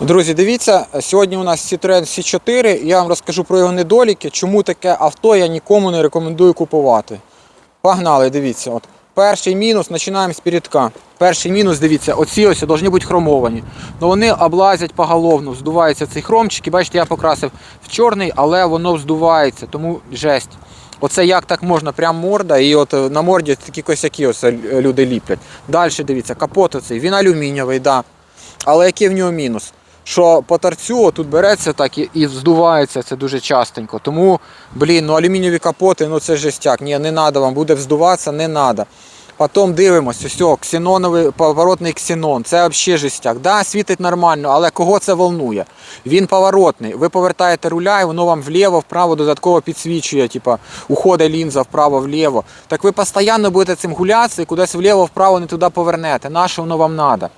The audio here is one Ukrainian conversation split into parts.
Друзі, дивіться, сьогодні у нас Citroen C4. Я вам розкажу про його недоліки, чому таке авто я нікому не рекомендую купувати. Погнали, дивіться. От. Перший мінус, починаємо з передка. Перший мінус, дивіться, оці ось повинні бути хромовані. Ну вони облазять поголовно, здуваються цей хромчик. І бачите, я покрасив в чорний, але воно здувається, тому жесть. Оце як так можна, прям морда, і от е, на морді такі косяки ось е, люди ліплять. Далі дивіться, капот оцей, він алюмінієвий, да. Але який в нього мінус? Що по торцю тут береться так і, і вздувається це дуже частенько. Тому, блін, ну алюмінієві капоти, ну це жестяк. Ні, не треба вам буде вздуватися, не треба. Потім дивимося, все, ксеноновий поворотний ксенон, це взагалі жестяк. Да, світить нормально, але кого це волнує? Він поворотний. Ви повертаєте руля, і воно вам вліво, вправо додатково підсвічує, типа уходить лінза вправо-вліво. Так ви постійно будете цим гулятися і кудись вліво-вправо не туди повернете. Наше воно вам треба.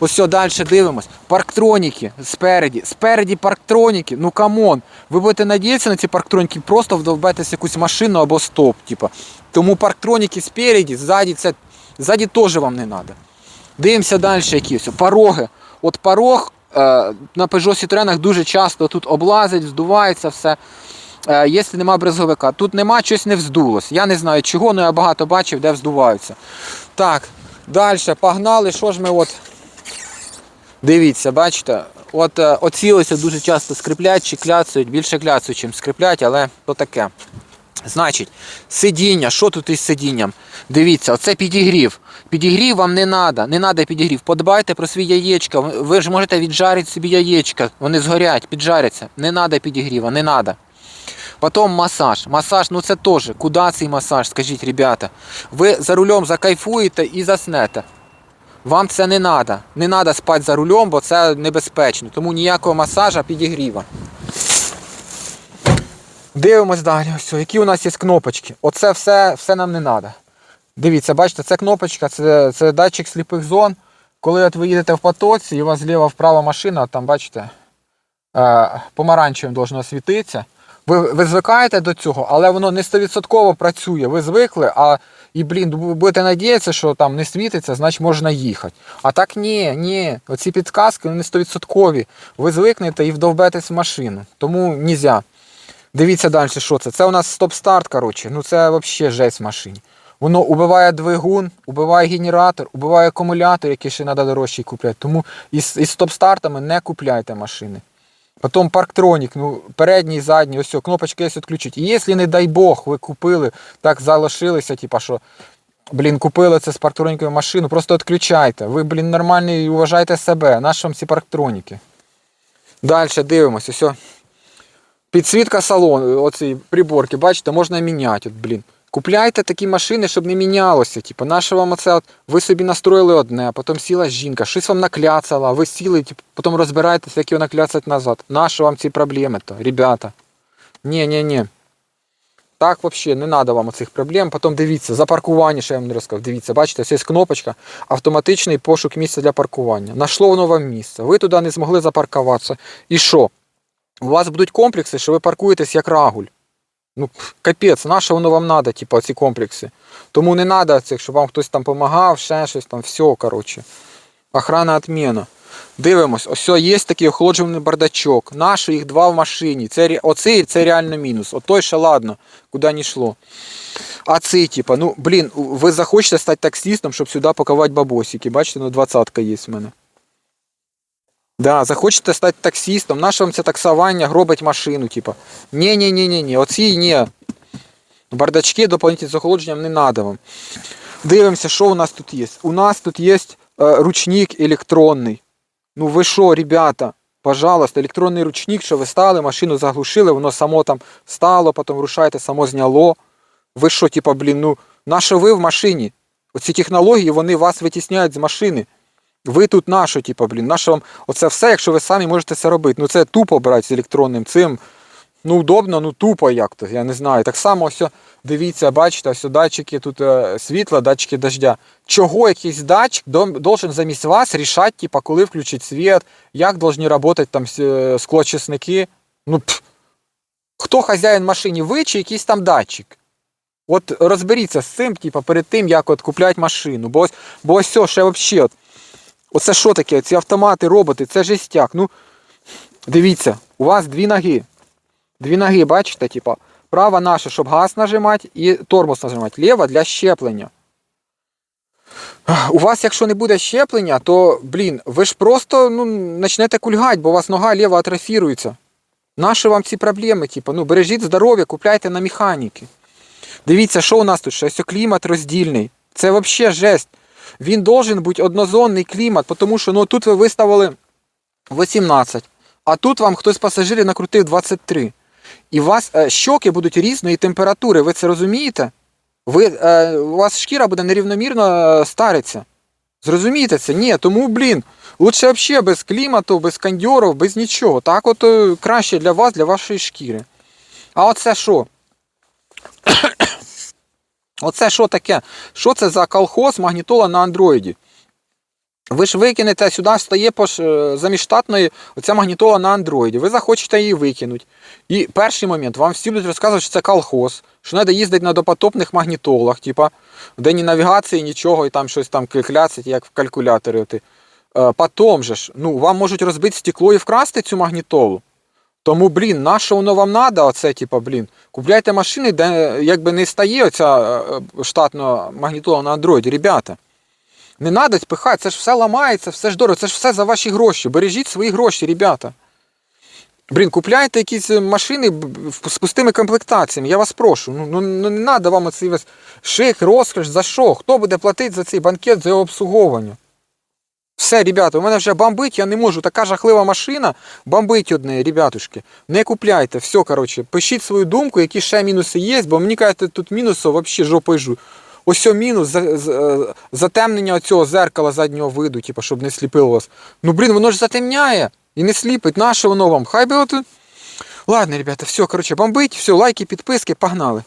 Ось все, далі дивимось. Парктроніки спереді. Спереді парктроніки. Ну камон. Ви будете надіятися на ці парктроніки, просто вдовбетесь якусь машину або стоп. Типа. Тому парктроніки спереді, ззаді це ззаді теж вам не треба. Дивимося далі якісь. Пороги. От порог е, на Peugeot Citroёnах дуже часто тут облазить, здувається все. Е, якщо нема брезговика. Тут нема, щось не вздулось. Я не знаю чого, але я багато бачив, де вздуваються. Так, далі погнали. Що ж ми от. Дивіться, бачите, от е, оці ось дуже часто скриплять чи кляцають, більше кляцають, чим скриплять, але то таке. Значить, сидіння, що тут із сидінням? Дивіться, оце підігрів. Підігрів вам не треба, не треба підігрів. Подбайте про свої яєчка. Ви ж можете віджарити собі яєчка, вони згорять, піджаряться. Не треба підігріва, не треба. Потім масаж. Масаж, ну це теж. Куди цей масаж, скажіть, ребята? Ви за рулем закайфуєте і заснете. Вам це не треба. Не треба спати за рулем, бо це небезпечно. Тому ніякого масажа підігріва. Дивимось далі. Ось, які у нас є кнопочки. Оце все, все нам не треба. Дивіться, бачите, це кнопочка, це, це датчик сліпих зон. Коли от ви їдете в потоці і у вас зліва вправо машина, там бачите, е, помаранчевим должно світитися. Ви, ви звикаєте до цього, але воно не 100% працює. Ви звикли, а і, блін, будете надіятися, що там не світиться, значить можна їхати. А так ні, ні. Оці підказки вони 100%. Ви звикнете і вдовбетесь в машину. Тому нельзя. Дивіться далі, що це. Це у нас стоп-старт, коротше. Ну це взагалі жесть в машині. Воно убиває двигун, убиває генератор, убиває акумулятор, який ще треба дорожчий купляти. Тому із, із стоп-стартами не купляйте машини. Потім парктронік, ну передній, задній, ось кнопочка є відключить. І якщо, не дай Бог, ви купили, так залишилися, типа що, блін, купили це з парктронікою машину, просто відключайте. Ви, блін, нормальний і уважайте себе. Наші вам ці парктроніки. Далі дивимося, все. Підсвітка салону, оці приборки, бачите, можна міняти. От, блін. Купляйте такі машини, щоб не мінялося. Типу, наше вам оце, от, ви собі настроїли одне, потім сіла жінка, щось вам накляцала, ви сіли, типу, потім розбираєтеся, як його накляцати назад. Нащо вам ці проблеми то, ребята? Ні, ні, ні. Так взагалі не треба вам оцих проблем. Потім дивіться, за паркування, що я вам не розказав. Дивіться, бачите, ось є кнопочка, автоматичний пошук місця для паркування. Нашло воно вам місце. Ви туди не змогли запаркуватися. І що? У вас будуть комплекси, що ви паркуєтесь як рагуль. Ну, капець, на що воно вам треба, типу, ці комплекси. Тому не треба цих, щоб вам хтось там допомагав, ще щось там, все, коротше. Охрана відміна. Дивимось, ось є такий охолоджуваний бардачок. Наші їх два в машині. Це, оцей це реально мінус. От той ще ладно, куди не йшло. А цей, типа, ну, блін, ви захочете стати таксистом, щоб сюди пакувати бабосики. Бачите, ну двадцятка є в мене. Да, захочете стати таксистом, наше вам це таксування гробить машину, типа. ні ні ні ні ні оці ні. Бардачки доповнительні з охолодженням не надо вам. Дивимося, що у нас тут є. У нас тут є е, ручник електронний. Ну ви що, ребята, пожалуйста, електронний ручник, що ви стали, машину заглушили, воно само там стало, потім рушаєте, само зняло. Ви що, типа, блін, ну, на що ви в машині? Оці технології, вони вас витісняють з машини. Ви тут нащо, типу, блін, нащо вам оце все, якщо ви самі можете це робити. Ну це тупо брати з електронним цим. Ну, удобно, ну тупо як то, я не знаю. Так само ось, дивіться, бачите, ось датчики тут е, світла, датчики дождя. Чого якийсь датчик должен замість вас рішати, типа, коли включить світ, як повинні працювати там е, склочисники. Ну, пф. Хто хазяїн машині, ви чи якийсь там датчик? От розберіться з цим, типа, перед тим, як от купляти машину. Бо ось, бо ось все, ще взагалі. Оце що таке? Ці автомати, роботи, це жестяк. Ну, дивіться, у вас дві ноги. Дві ноги, бачите, типа, права наша, щоб газ нажимати, і тормоз нажимати. Ліва для щеплення. У вас, якщо не буде щеплення, то, блін, ви ж просто ну, почнете кульгати, бо у вас нога ліва атрофірується. Наші вам ці проблеми, типу, ну, бережіть здоров'я, купляйте на механіки. Дивіться, що у нас тут ще? Ось клімат роздільний. Це взагалі жесть. Він должен бути однозонний клімат, тому що ну, тут ви виставили 18, а тут вам хтось з пасажирів накрутив 23. І у вас е, щоки будуть різної температури, ви це розумієте? Ви, е, у вас шкіра буде нерівномірно е, стариться. Зрозумієте це? Ні, тому, блін, лучше взагалі без клімату, без кондьорів, без нічого. Так от краще для вас, для вашої шкіри. А оце що? Оце що таке? Що це за колхоз магнітола на андроїді? Ви ж викинете сюди, встає пош, е, штатної оця магнітола на андроїді. Ви захочете її викинути. І перший момент, вам всі будуть розказувати, що це колхоз, що треба їздити на допотопних магнітолах, типа, де ні навігації, нічого, і там щось там кляцять, як в калькуляторі. Е, Потім же ж, ну, вам можуть розбити стекло і вкрасти цю магнітолу. Тому, блін, на що воно вам треба, оце, типа, блін. Купляйте машини, де якби не стає оця е, е, штатна магнітола на андроїді, ребята. Не треба пихати, це ж все ламається, все ж дорого, це ж все за ваші гроші. Бережіть свої гроші, ребята. Блін, купляйте якісь машини з пустими комплектаціями, я вас прошу. Ну, ну, ну не треба вам оцей весь шик, розкош, за що? Хто буде платити за цей банкет, за його обслуговування? Все, ребята, у мене вже бомбить, я не можу. Така жахлива машина, бомбить одне, ребятушки. Не купляйте, все, коротше, пишіть свою думку, які ще мінуси є, бо мені кажете, тут мінусу взагалі жопою жу. Ось мінус, е, затемнення цього зеркала заднього виду, типу, щоб не сліпило вас. Ну, блін, воно ж затемняє і не сліпить. Наше воно вам? Хай би от. Ладно, ребята, все, коротше, бомбить, все, лайки, підписки, погнали.